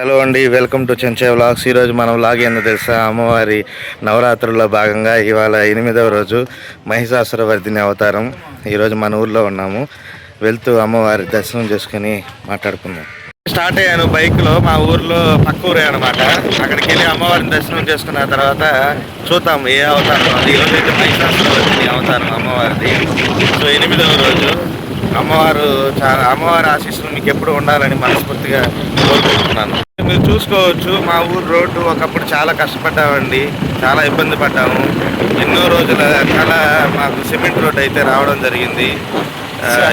Hello అండి welcome to చెంచే vlogs. ఈరోజు మనం వ్లాగ్ ఏందో తెలుసా? అమ్మవారి నవరాత్రుల్లో భాగంగా ఇవాళ ఎనిమిదవ రోజు మహిషాసురవర్ధిని అవతారం. ఈరోజు మన ఊర్లో ఉన్నాము. వెళ్తూ అమ్మవారి దర్శనం చేసుకుని మాట్లాడుకుందాం. స్టార్ట్ అయ్యాను బైక్లో మా ఊర్లో పక్క ఊరే అనమాట అక్కడికి వెళ్ళి అమ్మవారిని దర్శనం చేసుకున్న తర్వాత చూద్దాం ఏ అవతారం అది. ఈరోజు అయితే మహిషాసురవర్ధిని అవతారం అమ్మవారిది. సో ఎనిమిదవ రోజు. అమ్మవారు చాలా అమ్మవారి ఆశీస్సులు మీకు ఎప్పుడు ఉండాలని మనస్ఫూర్తిగా కోరుకుంటున్నాను. మీరు చూసుకోవచ్చు మా ఊరు రోడ్డు ఒకప్పుడు చాలా కష్టపడ్డామండి. చాలా ఇబ్బంది పడ్డాము. ఎన్నో రోజుల కల మాకు సిమెంట్ రోడ్ అయితే రావడం జరిగింది.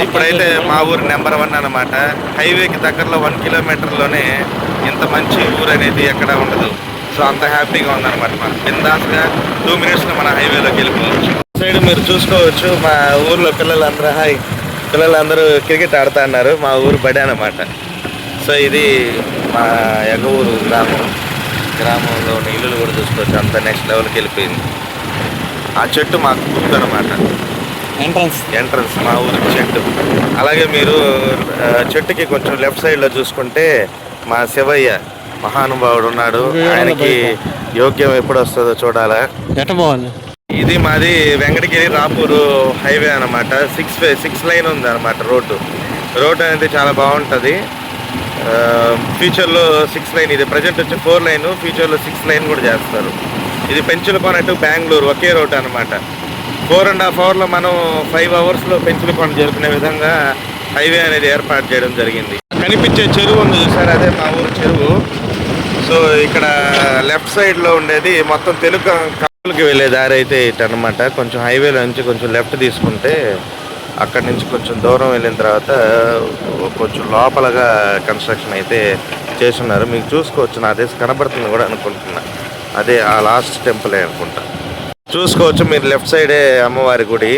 ఇప్పుడైతే మా ఊరు నెంబర్ వన్ అనమాట హైవేకి దగ్గరలో వన్ కిలోమీటర్లోనే ఇంత మంచి ఊరు అనేది ఎక్కడ ఉండదు. సో అంత హ్యాపీగా ఉందన్నమాట మనం బిందాస్గా టూ మినిట్స్లో మన హైవేలోకి వెళ్ళిపోవచ్చు. సైడ్ మీరు చూసుకోవచ్చు మా ఊర్లో పిల్లలందరూ హాయ్. పిల్లలందరూ క్రికెట్ ఆడుతా అన్నారు. మా ఊరు బడి అనమాట సో ఇది మా ఎగవూరు గ్రామం. గ్రామంలో ఇల్లులు కూడా చూసుకోవచ్చు అంత నెక్స్ట్ లెవెల్కి వెళ్ళిపోయింది. ఆ చెట్టు మాకు గుర్తు అనమాట ఎంట్రన్స్ ఎంట్రన్స్ మా ఊరి చెట్టు. అలాగే మీరు చెట్టుకి కొంచెం లెఫ్ట్ సైడ్లో చూసుకుంటే మా శివయ్య మహానుభావుడు ఉన్నాడు. ఆయనకి యోగ్యం ఎప్పుడు వస్తుందో చూడాలా? ఇది మాది వెంకటగిరి రాపూరు హైవే అనమాట సిక్స్ వే సిక్స్ లైన్ ఉంది అనమాట రోడ్డు. రోడ్డు అనేది చాలా బాగుంటుంది. ఫ్యూచర్లో సిక్స్ లైన్ ఇది ప్రజెంట్ వచ్చి ఫోర్ లైన్ ఫ్యూచర్లో సిక్స్ లైన్ కూడా చేస్తారు. ఇది పెంచులకోన టు బెంగళూరు ఒకే రోడ్ అనమాట ఫోర్ అండ్ హాఫ్ అవర్లో మనం ఫైవ్ అవర్స్లో పెంచులకోన జరుపుకునే విధంగా హైవే అనేది ఏర్పాటు చేయడం జరిగింది. కనిపించే చెరువు ఉంది చూసారు? అదే మా ఊరు చెరువు. సో ఇక్కడ లెఫ్ట్ సైడ్లో ఉండేది మొత్తం తెలుగు కాపులకి వెళ్ళే దారి అయితే ఇటు అనమాట కొంచెం హైవేలో నుంచి కొంచెం లెఫ్ట్ తీసుకుంటే అక్కడి నుంచి కొంచెం దూరం వెళ్ళిన తర్వాత కొంచెం లోపలగా కన్స్ట్రక్షన్ అయితే చేస్తున్నారు. మీకు చూసుకోవచ్చు నా దేశం కనబడుతుంది కూడా అనుకుంటున్నా. అదే ఆ లాస్ట్ టెంపులే అనుకుంటా. చూసుకోవచ్చు మీరు లెఫ్ట్ సైడే అమ్మవారి గుడి.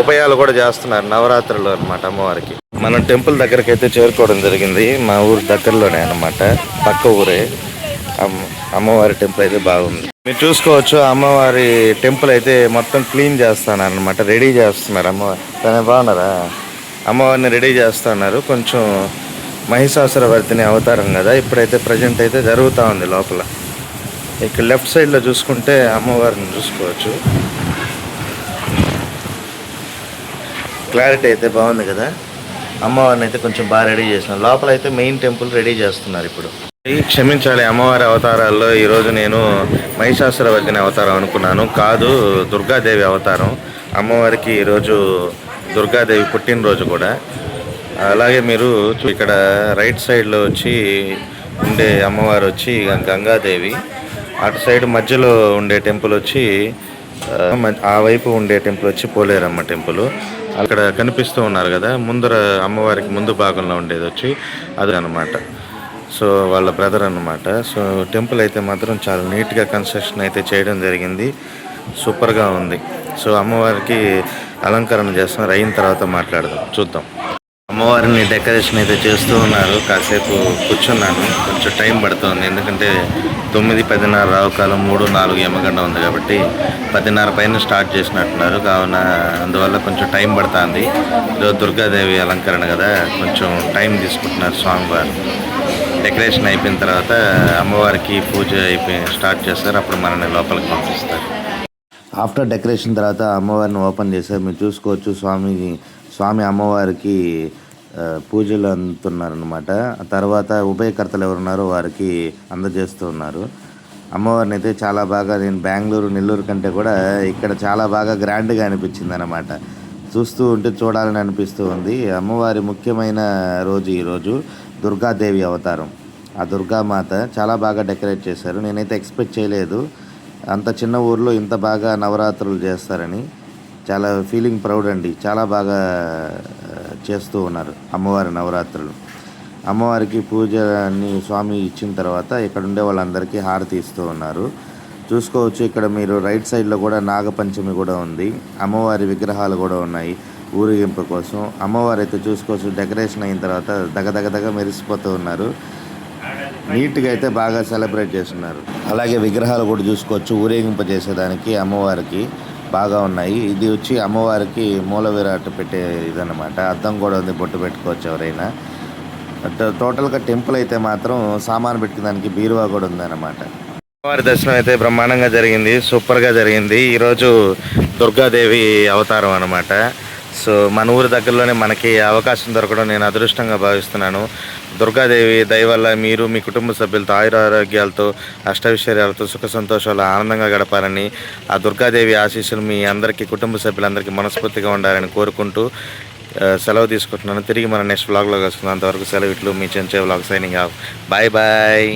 ఉభయాలు కూడా చేస్తున్నారు నవరాత్రులు అన్నమాట అమ్మవారికి. మనం టెంపుల్ దగ్గరికి అయితే చేరుకోవడం జరిగింది మా ఊరు దగ్గరలోనే అన్నమాట పక్క ఊరే. అమ్మవారి టెంపుల్ అయితే బాగుంది. మీరు చూసుకోవచ్చు అమ్మవారి టెంపుల్ అయితే మొత్తం క్లీన్ చేస్తున్నారు అనమాట రెడీ చేస్తున్నారు అమ్మవారి. తనే బాగున్నారా? అమ్మవారిని రెడీ చేస్తున్నారు. కొంచెం మహిషాసుర వర్తిని అవతారం కదా ఇప్పుడైతే ప్రజెంట్ అయితే జరుగుతూ ఉంది లోపల. ఇక్కడ లెఫ్ట్ సైడ్లో చూసుకుంటే అమ్మవారిని చూసుకోవచ్చు. క్లారిటీ అయితే బాగుంది కదా? అమ్మవారిని అయితే కొంచెం బాగా రెడీ చేస్తున్నారు లోపల అయితే మెయిన్ టెంపుల్ రెడీ చేస్తున్నారు ఇప్పుడు. క్షమించాలి అమ్మవారి అవతారాల్లో ఈరోజు నేను మహిషాసురవర్ధిని అవతారం అనుకున్నాను. కాదు దుర్గాదేవి అవతారం. అమ్మవారికి ఈరోజు దుర్గాదేవి పుట్టినరోజు కూడా. అలాగే మీరు ఇక్కడ రైట్ సైడ్లో వచ్చి ఉండే అమ్మవారు వచ్చి గంగాదేవి. అటు సైడ్ మధ్యలో ఉండే టెంపుల్ వచ్చి మ- ఆ వైపు ఉండే టెంపుల్ వచ్చి పోలేరమ్మ టెంపుల్. అక్కడ కనిపిస్తూ ఉన్నారు కదా ముందర అమ్మవారికి ముందు భాగంలో ఉండేది వచ్చి అది అనమాట సో వాళ్ళ బ్రదర్ అన్నమాట. సో టెంపుల్ అయితే మాత్రం చాలా నీట్గా కన్స్ట్రక్షన్ అయితే చేయడం జరిగింది. సూపర్గా ఉంది. సో అమ్మవారికి అలంకరణ చేస్తున్నారు. అయిన తర్వాత మాట్లాడదాం. చూద్దాం. అమ్మవారిని డెకరేషన్ అయితే చేస్తూ ఉన్నారు. కాసేపు కూర్చున్నాను. కొంచెం టైం పడుతుంది. ఎందుకంటే తొమ్మిది పదిన్నర రావుకాలం మూడు నాలుగు యమగండ ఉంది కాబట్టి పదిన్నర పైన స్టార్ట్ చేసినట్టున్నారు. కావున అందువల్ల కొంచెం టైం పడుతుంది. ఈరోజు దుర్గాదేవి అలంకరణ కదా. కొంచెం టైం తీసుకుంటున్నారు స్వామివారు. డెకరేషన్ అయిపోయిన తర్వాత అమ్మవారికి పూజ అయిపోయి స్టార్ట్ చేస్తారు. అప్పుడు మనల్ని లోపలికి పంపిస్తారు. ఆఫ్టర్ డెకరేషన్ తర్వాత అమ్మవారిని ఓపెన్ చేశారు మీరు చూసుకోవచ్చు స్వామి స్వామి అమ్మవారికి పూజలు అందుతున్నారనమాట అనమాట తర్వాత ఉభయకర్తలు ఎవరున్నారో వారికి అందజేస్తూ ఉన్నారు. అమ్మవారిని అయితే చాలా బాగా నేను బెంగళూరు నెల్లూరు కంటే కూడా ఇక్కడ చాలా బాగా గ్రాండ్గా అనిపించింది అనమాట చూస్తూ ఉంటే చూడాలని అనిపిస్తూ ఉంది. అమ్మవారి ముఖ్యమైన రోజు ఈరోజు దుర్గాదేవి అవతారం. ఆ దుర్గామాత చాలా బాగా డెకరేట్ చేశారు. నేనైతే ఎక్స్పెక్ట్ చేయలేదు. అంత చిన్న ఊర్లో ఇంత బాగా నవరాత్రులు చేస్తారని. చాలా ఫీలింగ్ ప్రౌడ్ అండి. చాలా బాగా చేస్తూ ఉన్నారు అమ్మవారి నవరాత్రులు. అమ్మవారికి పూజ అన్ని స్వామి ఇచ్చిన తర్వాత ఇక్కడ ఉండే వాళ్ళందరికీ హారతి ఇస్తూ ఉన్నారు. చూసుకోవచ్చు. ఇక్కడ మీరు రైట్ సైడ్లో కూడా నాగపంచమి కూడా ఉంది. అమ్మవారి విగ్రహాలు కూడా ఉన్నాయి ఊరేగింపు కోసం. అమ్మవారు అయితే చూసుకోవచ్చు. డెకరేషన్ అయిన తర్వాత దగ దగ మెరిసిపోతూ ఉన్నారు. నీట్గా అయితే బాగా సెలబ్రేట్ చేస్తున్నారు. అలాగే విగ్రహాలు కూడా చూసుకోవచ్చు. ఊరేగింపు చేసేదానికి అమ్మవారికి బాగా ఉన్నాయి. ఇది వచ్చి అమ్మవారికి మూల విరాట్ పెట్టే ఇదన్నమాట. అద్దం కూడా ఉంది. బొట్టు పెట్టుకోవచ్చు ఎవరైనా. టోటల్గా టెంపుల్ అయితే మాత్రం సామాను పెట్టుకోవడానికి బీరువా కూడా ఉందన్నమాట. అమ్మవారి దర్శనం అయితే బ్రహ్మాండంగా జరిగింది సూపర్గా జరిగింది. ఈరోజు దుర్గాదేవి అవతారం అనమాట సో మన ఊరి దగ్గరలోనే మనకి అవకాశం దొరకడం నేను అదృష్టంగా భావిస్తున్నాను. దుర్గాదేవి దయవల్ల మీరు మీ కుటుంబ సభ్యులతో ఆయురారోగ్యాలతో అష్టవిశ్వర్యాలతో సుఖ సంతోషాలు ఆనందంగా గడపాలని ఆ దుర్గాదేవి ఆశీస్సులు మీ అందరికీ కుటుంబ సభ్యులందరికీ మనస్ఫూర్తిగా ఉండాలని కోరుకుంటూ సెలవు తీసుకుంటున్నాను. తిరిగి మన నెక్స్ట్ వ్లాగ్లో కలుసుకుందాం. అంతవరకు సెలవు ఇట్లు. మీ చెంచే vlog signing off bye bye